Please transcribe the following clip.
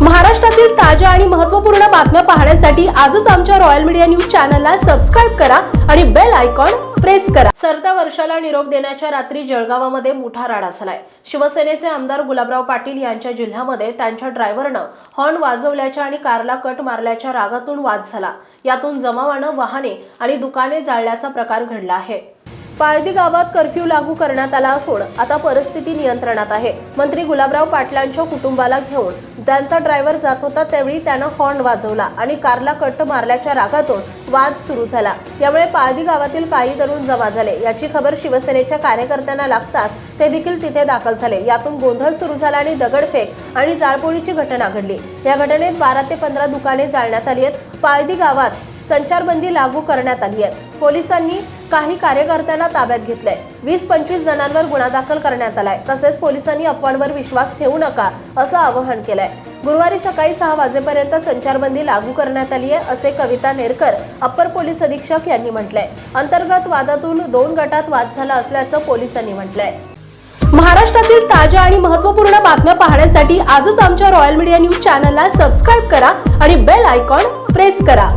महाराष्ट्रातील ताज्या आणि महत्त्वपूर्ण बातम्या पाहण्यासाठी आजच आमच्या रॉयल मीडिया न्यूज चॅनलला सबस्क्राईब करा आणि बेल आयकॉन प्रेस करा. सरत्या वर्षाला निरोप देण्याच्या रात्री जळगावामध्ये मोठा राडा झालाय. शिवसेनेचे आमदार गुलाबराव पाटील यांच्या जिल्ह्यामध्ये त्यांच्या ड्रायव्हरनं हॉर्न वाजवल्याच्या आणि कारला कट मारल्याच्या रागातून वाद झाला. यातून जमावानं वाहने आणि दुकाने जाळल्याचा प्रकार घडला आहे. पाळदी गावात कर्फ्यू लागू करण्यात आला असून आता परिस्थिती नियंत्रणात आहे. मंत्री गुलाबराव पाटलांच्या कुटुंबाला घेऊन त्यांचा ड्रायव्हर जात होता त्यावेळी त्यानं हॉर्न वाजवला आणि कारला कट मारल्याच्या रागातून वाद सुरू झाला. यामुळे पाळदी गावातील काही तरुण जमा झाले. याची खबर शिवसेनेच्या कार्यकर्त्यांना लागताच ते देखील तिथे दाखल झाले. यातून गोंधळ सुरू झाला आणि दगडफेक आणि जाळपोळीची घटना घडली. या घटनेत बारा ते पंधरा दुकाने जाळण्यात आली आहेत. पाळदी गावात संचारबंदी लागू करण्यात आली आहे. पोलिसांनी काही कार्यकर्त्यांना ताब्यात घेतलंय. वीस पंचवीस जणांवर गुन्हा दाखल करण्यात आलाय. तसेच पोलिसांनी अफवांवर विश्वास ठेवू नका असं आवाहन केलंय. गुरुवारी सकाळी सहा वाजेपर्यंत संचारबंदी लागू करण्यात आली आहे असे कविता नेरकर अप्पर पोलीस अधीक्षक यांनी म्हटलंय. अंतर्गत वादातून दोन गटात वाद झाला असल्याचं पोलिसांनी म्हटलंय. महाराष्ट्रातील ताज्या आणि महत्त्वपूर्ण बातम्या पाहण्यासाठी आजच आमच्या रॉयल मीडिया न्यूज चॅनलला सबस्क्राईब करा आणि बेल आयकॉन प्रेस करा.